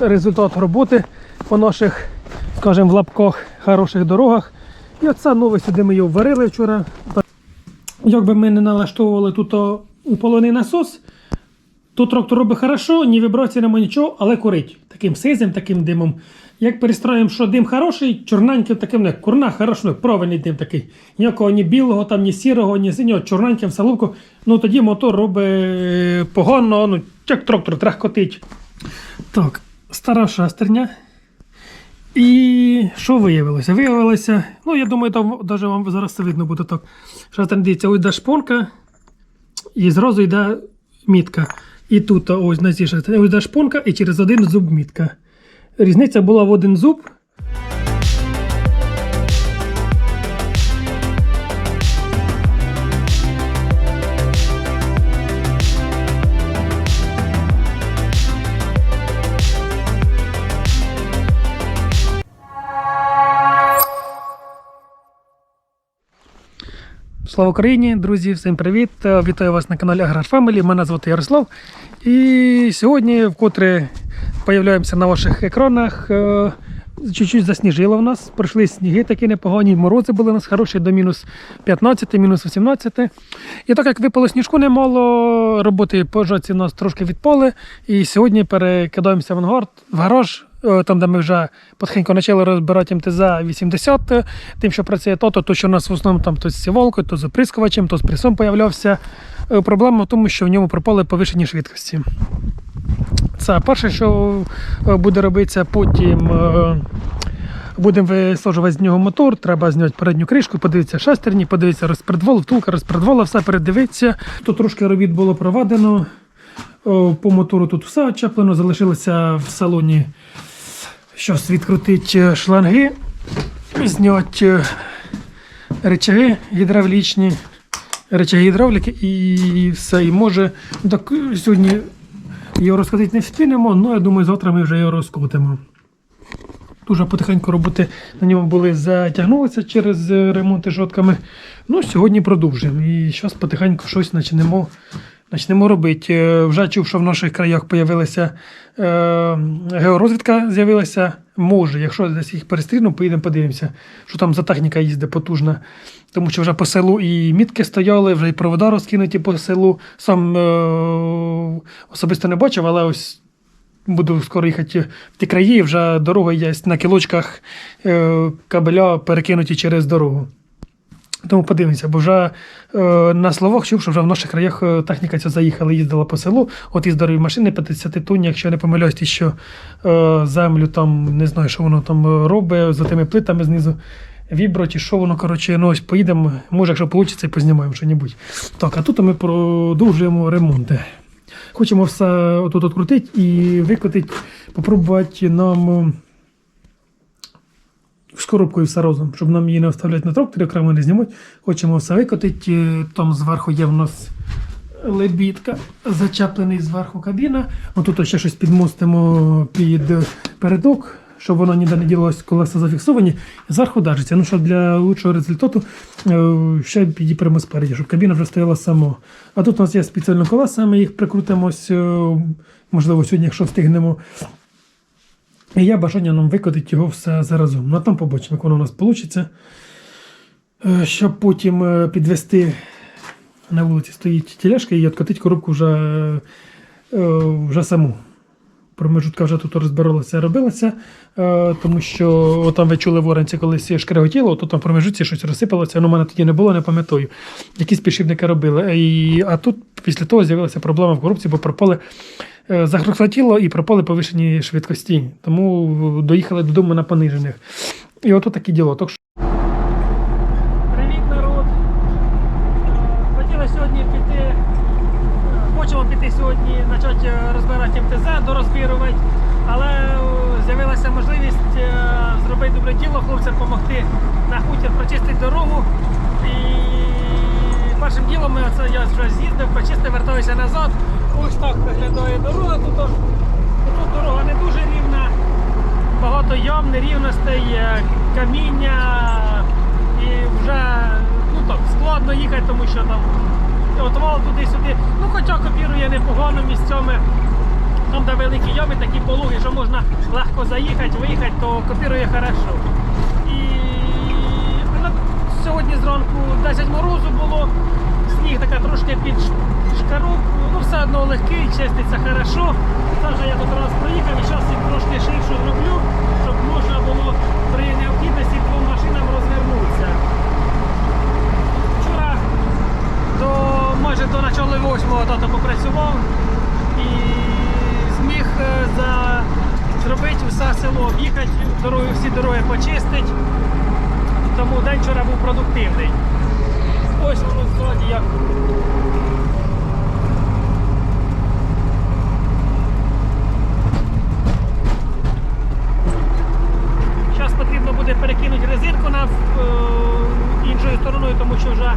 результат роботи по наших, скажімо, в лапках хороших дорогах. І оце нове сюди ми його варили вчора. Як би ми не налаштовували тут о, уполоний насос, то трактор робить хорошо, ні вібрації нема нічого, але курить. Таким сизим, таким димом. Як перестроїмо, що дим хороший, чорненьким таким, не курна, хорошо, правильний дим такий. Ніякого ні білого, там, ні сірого, ні синього, чорненьким салубку. Ну тоді мотор робить е, погано, ну, як трактор трахкотить. Так, стара шестерня. І що виявилося? Виявилося, ну я думаю, там навіть вам зараз це видно буде так. Шестерня дивіться, ось йде шпонка, і зразу йде мітка. І тут ось на цій шестерні ось йде шпонка, і через один зуб мітка. Різниця була в один зуб. Слава Україні, друзі, всім привіт! Е, Вітаю вас на каналі Аграр Family. Мене звати Ярослав. І сьогодні вкотре появляємося на ваших екранах. Е, Чуть-чуть засніжило в нас. Пройшли сніги такі непогані, морози були у нас хороші до мінус 15, мінус 18. І так як випало сніжку немало, роботи по жатці у нас трошки відпали. І сьогодні перекидаємося в ангар, в гараж, там, де ми вже потихеньку почали розбирати МТЗ 80, тим, що працює то, то, що у нас в основному там то з сівалкою, то з оприскувачем, то з присом появлявся. Е, Проблема в тому, що в ньому пропали повишені швидкості. Це перше, що е, буде робитися, потім е, будемо висаджувати з нього мотор, треба зняти передню кришку, подивитися шестерні, подивитися розпредвол, втулка розпредвола, все передивитися. Тут трошки робіт було проведено. По мотору тут все очеплено, залишилося в салоні щось відкрутити шланги, зняти е, речаги гідравлічні, речаги гідравліки і все. І може так, сьогодні його розкотити не встигнемо, але я думаю, завтра ми вже його розкотимо. Дуже потихеньку роботи на ньому були затягнулися через е, ремонти жодками. Ну, сьогодні продовжуємо. І зараз потихеньку щось почнемо, почнемо робити. Е, Вже чув, що в наших краях з'явилася е, георозвідка з'явилася. Може, якщо десь їх перестріну, поїдемо подивимося, що там за техніка їздить потужна. Тому що вже по селу і мітки стояли, вже і провода розкинуті по селу. Сам е, особисто не бачив, але ось буду скоро їхати в ті краї, вже дорога є на кілочках е, кабеля перекинуті через дорогу. Тому подивимося, бо вже е, на словах чув, що вже в наших краях е, техніка ця заїхала, їздила по селу. От і здорові машини 50 тонн, якщо я не помиляюсь, ті, що е, землю там не знаю, що воно там е, робить за тими плитами знизу. Вібро чи що воно, коротше, ну ось поїдемо, може, якщо вийде, познімаємо що-небудь. Так, а тут ми продовжуємо ремонти. Хочемо все отут відкрутити і викотити, попробувати нам з коробкою все разом, щоб нам її не оставляти на тракторі, окремо не знімати. Хочемо все викотити. Е, Там зверху є в нас лебідка, зачеплений зверху кабіна. Отут ще щось підмостимо під передок, щоб воно ніде не ділилось, колеса зафіксовані. Зверху держиться. Ну, щоб для лучшого результату е, ще підіпремо спереді, щоб кабіна вже стояла само. А тут у нас є спеціальні колеса, ми їх прикрутимо, ось, е, можливо, сьогодні, якщо встигнемо. І я бажання нам викотити його все заразом. Ну а там побачимо, як воно у нас вийде. Щоб потім е, підвести на вулиці стоїть тележка і відкотити коробку вже, е, вже саму. Промежутка вже тут розбиралася, робилася, е, тому що там ви чули в Оранці колись шкреготіло, то там в промежутці щось розсипалося, ну, в мене тоді не було, не пам'ятаю. Якісь підшипники робили. І, а тут після того з'явилася проблема в коробці, бо пропали е, захрохотіло і пропали повишені швидкості. Тому доїхали додому на понижених. І ото такі діло. Так що... Привіт, народ! Хотіли сьогодні піти. е, Хочемо піти сьогодні, почати е, розбирати МТЗ, дорозбірувати, але е, з'явилася можливість е, зробити добре діло, хлопцям допомогти на хутір прочистити дорогу. І першим ділом ми оце я вже з'їздив, прочистив, вертаюся назад. Ось так виглядає дорога. Тут, тут дорога не дуже рівна, багато ям, нерівностей, е, каміння і вже ну так, складно їхати, тому що там отвал туди-сюди. Ну хоча копірує непогано місцями. Там, де великі ями, такі пологи, що можна легко заїхати, виїхати, то копірує хорошо. І ну, сьогодні зранку 10 морозу було, сніг така трошки під шкару, ну все одно легкий, чиститься хорошо. Це я тут раз проїхав і зараз їх трошки ширшу зроблю, щоб можна було при необхідності двом машинам розвернутися. Вчора до майже до начала восьмого тато попрацював і зміг е, за, зробити все село, об'їхати, дороги, всі дороги почистити. Тому день вчора був продуктивний. Ось воно ззаді як. Зараз потрібно буде перекинути резинку на е, іншою стороною, тому що вже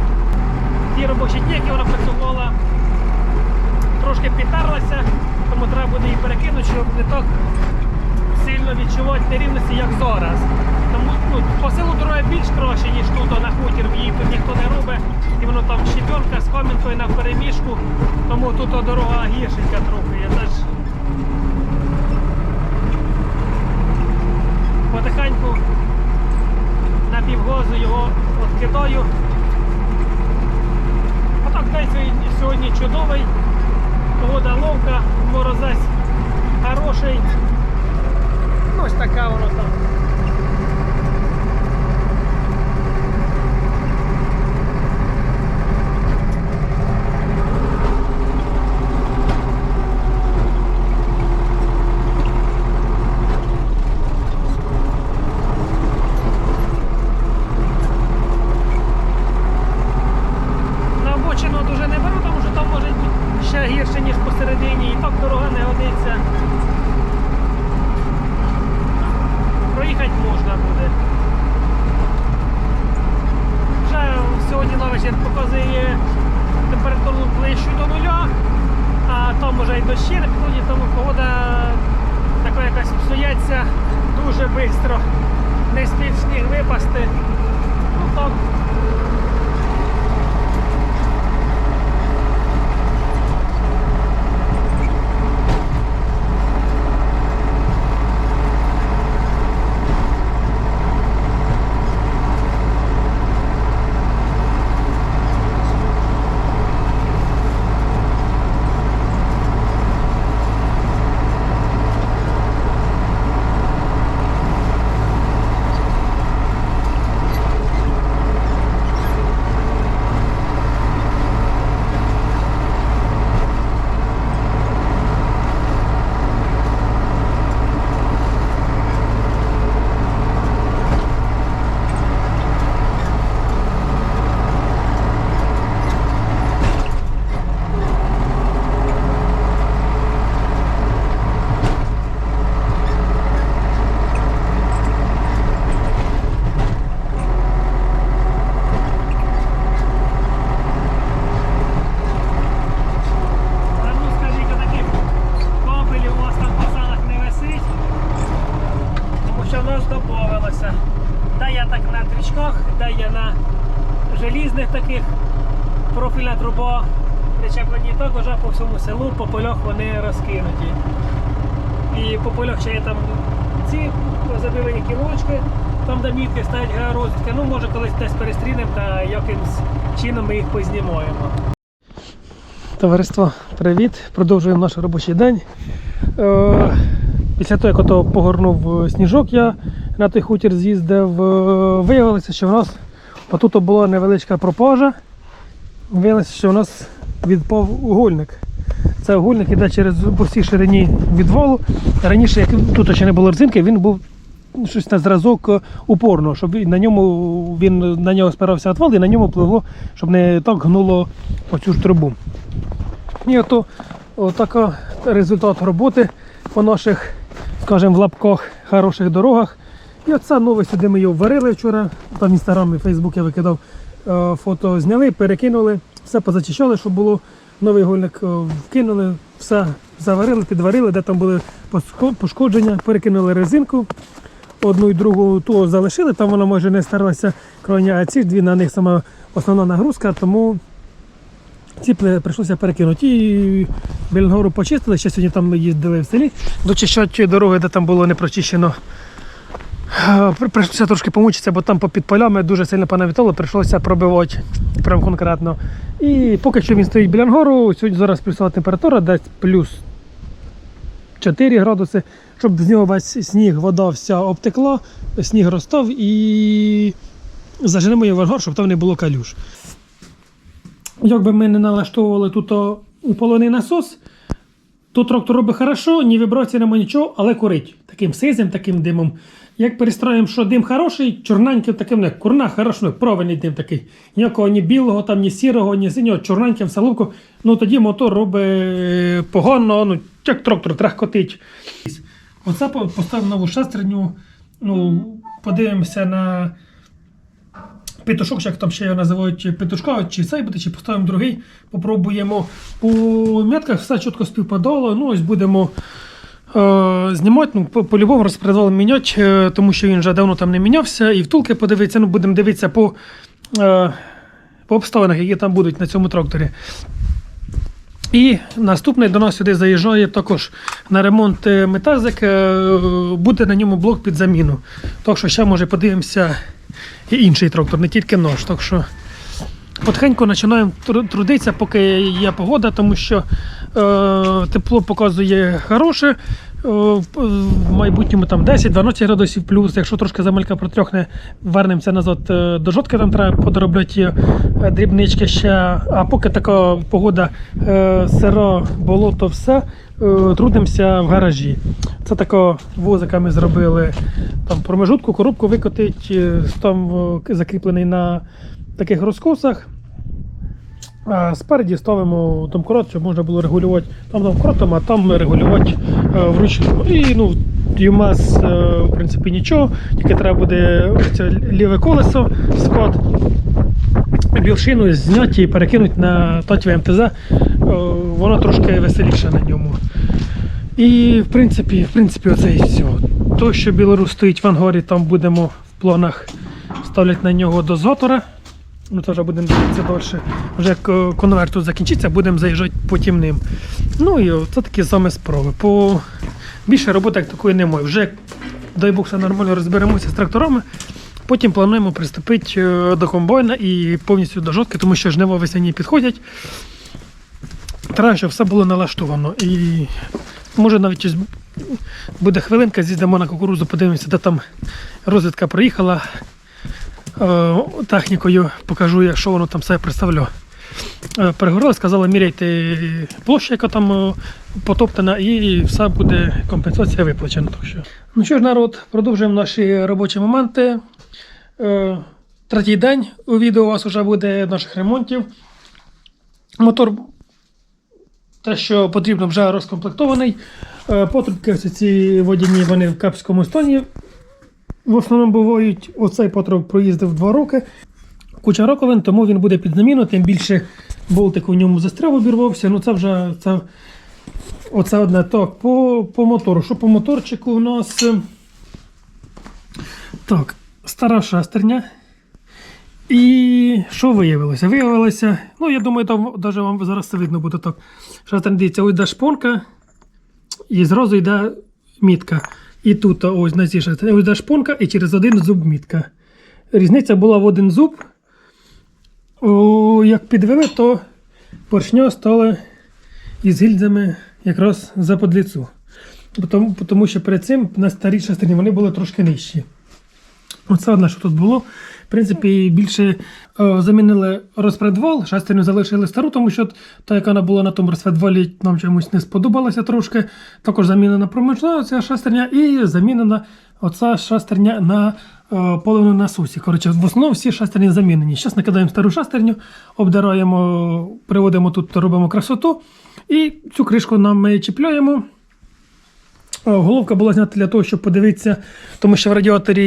ті робочі дні, які вона працювала, трошки підтерлася, тому треба буде її перекинути, щоб не так сильно відчувати нерівності, як зараз. Тому ну, по селу дороги більш краще, ніж тут на хутір, її тут ніхто не робить. І воно там щебенка з камінкою на переміжку, тому тут дорога гіршенька трохи. Я теж потихеньку на півгозу його відкидаю. А так день сьогодні- чудовий, погода ловка, морозець хороший. Ну, ось така воно там. На обочину дуже не беру, тому що там може бути ще гірше, ніж посередині, і так дорога не годиться. Проїхати можна буде. Вже сьогодні на вечір показує температуру ближчу до нуля, а там вже й дощі не підходять, тому погода така якась дуже швидко. Не спів сніг випасти. Ну так. А ну скажіть, а таких кабелів у вас там по селах не висить? Тому що в нас додавалося. Де я так на трічках, де я на желізних таких профільна труба причеплені так вже по всьому селу, по полях розкинуті. І по полях ще є там ці забивані кілочки, там де мітки стоять георозвідки. Ну може колись десь перестрінемо та якимось чином ми їх познімаємо. Товариство, привіт! Продовжуємо наш робочий день. Е, Після того, як ото погорнув сніжок, я на той хутір з'їздив, е, виявилося, що в нас отут була невеличка пропажа. Виявилося, що в нас відпав угольник. Це угольник іде через по всій ширині відвалу. Раніше, як тут ще не було резинки, він був щось на зразок е, упорно, щоб на ньому він на нього спирався отвал і на ньому пливло, щоб не так гнуло оцю ж трубу. І ото отака результат роботи по наших, скажімо, в лапках хороших дорогах. І оце нове сюди ми його варили вчора. Там в інстаграмі, Фейсбук я викидав е, фото, зняли, перекинули, все позачищали, щоб було новий гольник е, вкинули, все заварили, підварили, де там були пошкодження, перекинули резинку. Одну і другу ту залишили, там вона може не старалася а ці ж дві на них сама основна нагрузка, тому ці прийшлося перекинути. І Білнгору почистили, ще сьогодні там їздили в селі, дочищати дороги, де там було не прочищено. Е, Прийшлося трошки помучитися, бо там попід полями дуже сильно понавітало, прийшлося пробивати прям конкретно. І поки що він стоїть біля ангору, сьогодні зараз плюсова температура, десь плюс 4 градуси, щоб з нього весь сніг, вода вся обтекла, сніг розстав і заженемо його в ангар, щоб там не було калюш. Якби ми не налаштовували тут полоний насос, то трактор робить хорошо, ні вібрації нема нічого, але курить. Таким сизим, таким димом. Як перестроїмо, що дим хороший, чорненьким таким, не курна хорошо, правильний дим такий. Ніякого ні білого, там, ні сірого, ні синього, чорненьким салубку. Ну тоді мотор робить е, погано, ну, як трактор трахкотить. Оце по- поставив нову шестерню. Ну, подивимося на петушок, як там ще його називають петушка, чи цей буде, чи поставимо другий. Попробуємо. По метках все чітко співпадало. Ну, ось будемо знімати. Ну, по- по-любому розпредвал міняти, е, тому що він вже давно там не мінявся. І втулки подивитися. Ну, будемо дивитися по, е, по обставинах, які там будуть на цьому тракторі. І наступний до нас сюди заїжджає також на ремонт е, метазик. е, Буде на ньому блок під заміну. Так що ще може подивимося і інший трактор, не тільки нож. Так що потихеньку починаємо трудитися, поки є погода, тому що е, тепло показує хороше. Е, в- майбутньому там 10-12 градусів плюс. Якщо трошки замалька протрьохне, вернемося назад е, до жодки, там треба подробляти е, дрібнички ще. А поки така погода е, сиро, болото, все, е, трудимося в гаражі. Це тако возика ми зробили там промежутку, коробку викотить, е, там е, закріплений на таких розкосах. Спереді ставимо домкрат, щоб можна було регулювати там домкратом, а там регулювати е, вручну. І ну, ЮМАС, е, в принципі, нічого, тільки треба буде це ліве колесо, склад, більшину зняти і перекинути на татві МТЗ. Е, воно трошки веселіше на ньому. І в принципі, в принципі, оце і все. То, що Білорус стоїть в ангорі, там будемо в планах ставити на нього дозатора. Ну, вже будемо дивитися далі. Вже як е, конверт тут закінчиться, будемо заїжджати потім ним. Ну і це такі саме справи. По... Більше роботи як такої немає. Вже, дай Бог, все нормально розберемося з тракторами. Потім плануємо приступити е, до комбайна і повністю до жодки, тому що жнива весняні підходять. Треба, щоб все було налаштовано. І може навіть буде хвилинка, з'їздимо на кукурузу, подивимося, де там розвідка проїхала технікою, покажу, що воно там себе представляло. Е, сказали, міряйте площу, яка там е, потоптана, і все буде компенсація виплачена. Ну що ж, народ, продовжуємо наші робочі моменти. Е, Третій день у відео у вас вже буде наших ремонтів. Мотор те, що потрібно, вже розкомплектований. Е, Потрубки ці водяні, вони в капському стані. В основному бувають. Оцей потруб проїздив 2 роки. Куча роковин, тому він буде під заміну, тим більше болтик у ньому застряв, обірвався. Ну це вже це, оце одне. Так, по, по мотору. Що по моторчику у нас? Так, стара шестерня. І що виявилося? Виявилося, ну я думаю, там навіть вам зараз це видно буде так. Шестерня дивіться, ось йде шпонка, і зразу йде мітка. І тут ось на цій шестерні ось шпонка, і через один зуб мітка. Різниця була в один зуб. О, як підвели, то поршня стали із гільзами якраз за подліцу. Тому, тому що перед цим на старій шестерні вони були трошки нижчі. Оце одне, що тут було. Принципі, більше е, замінили розпредвал, шестерню залишили стару, тому що та, яка вона була на тому розпредвалі, нам чомусь не сподобалася трошки. Також замінена проміжна ця шестерня і замінена оця шестерня на е, поливну насосі. Коротше, в основному всі шестерні замінені. Зараз накидаємо стару шестерню, обдираємо, приводимо тут, робимо красоту. І цю кришку нам ми чіпляємо. Е, Головка була знята для того, щоб подивитися, тому що в радіаторі,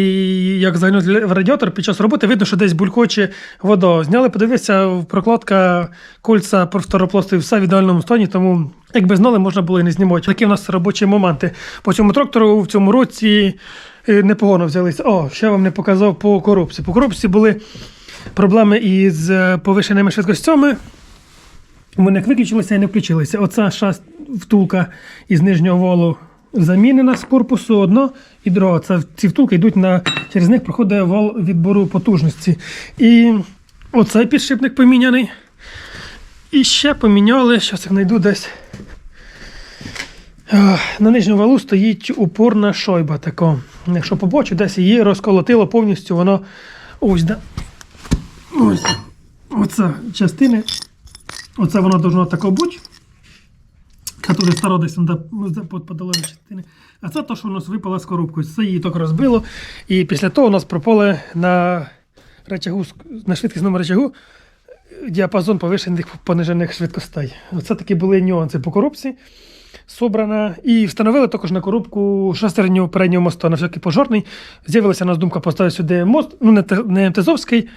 як заглянути в радіатор, під час роботи видно, що десь булькоче вода. Зняли, подивитися, прокладка кольця профторопласту, все в ідеальному стані, тому якби знали, можна було і не знімати. Такі в нас робочі моменти. По цьому трактору в цьому році е, непогано взялися. О, ще вам не показав по коробці. По коробці були проблеми із е, повишеними швидкостями. Вони як виключилися і не включилися. Оця шаст втулка із нижнього волу замінена з корпусу одно і друге. Це ці втулки йдуть на через них проходить вал відбору потужності. І оцей підшипник поміняний. І ще поміняли, зараз я знайду десь. На нижньому валу стоїть упорна шойба така. Якщо побачу, десь її розколотило повністю, воно ось де. Ось. Оце частини. Оце воно должно тако бути. Которое старо десь там подолові частини. А це то, що у нас випало з коробкою. Це її так розбило. І після того у нас пропали на речагу, на швидкісному речагу діапазон повишених понижених швидкостей. Оце такі були нюанси по коробці. Собрана. І встановили також на коробку шестерню переднього мосту на всякий пожарний. З'явилася у нас думка поставити сюди мост, ну не, не МТЗовський,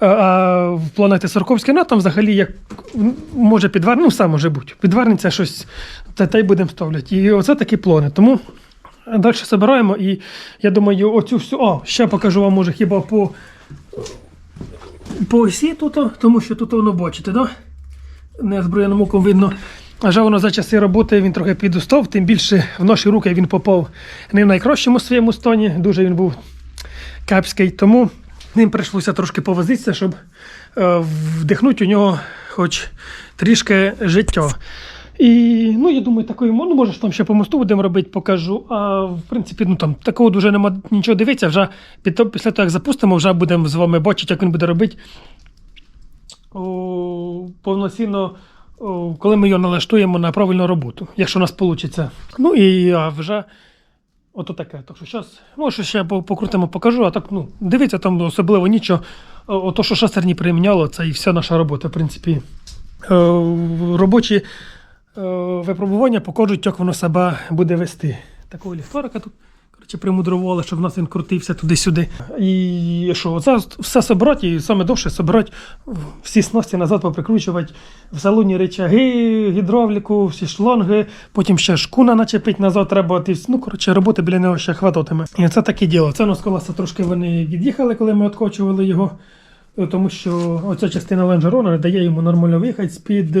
а- а в планах Тесарковський, ну там взагалі як може підвар, ну сам може бути. Підварниця щось, та, та й будемо ставляти. І оце такі плани. Тому далі збираємо. І я думаю, оцю всю. О, ще покажу вам, може, хіба по, по осі тут, тому що тут воно бачите, да? неозброєним оком видно. А вже воно за часи роботи він трохи підустав, тим більше в наші руки він попав не в найкращому своєму стані, дуже він був кепський. Тому ним прийшлося трошки повозитися, щоб е, вдихнути у нього хоч трішки життя. І ну, я думаю, такої ну, може там ще по мосту будемо робити, покажу. А в принципі, ну там такого дуже нема нічого дивитися. Вже після того, як запустимо, вже будемо з вами бачити, як він буде робити о, повноцінно, коли ми його налаштуємо на правильну роботу, якщо у нас вийде. Ну і а вже ото таке. Так що зараз, ну, ще покрутимо, покажу, а так, ну, дивіться, там особливо нічого. Ото, що шестерні приміняло, це і вся наша робота, в принципі. Е, робочі е, випробування покажуть, як воно себе буде вести. Такого ліхтарика тут. Коротше, примудрували, щоб в нас він крутився туди-сюди. І що, оце все собрати, і саме довше собрати, всі снасті назад поприкручувати в салоні речаги, гідравліку, всі шланги, потім ще шкуна начепити назад треба. Ти, ну, коротше, роботи біля нього ще хвататиме. І це таке діло. Це у нас колеса трошки вони від'їхали, коли ми відкочували його, е, тому що оця частина лонжерона дає йому нормально виїхати з-під.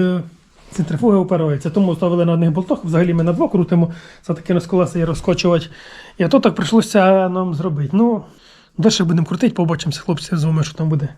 Центрифуга опирається, тому ставили на одних болтах. Взагалі ми на двох крутимо, це таке колеса і розкочувати. І то так прийшлося нам зробити. Ну, далі будемо крутити, побачимося, хлопці, з вами, що там буде.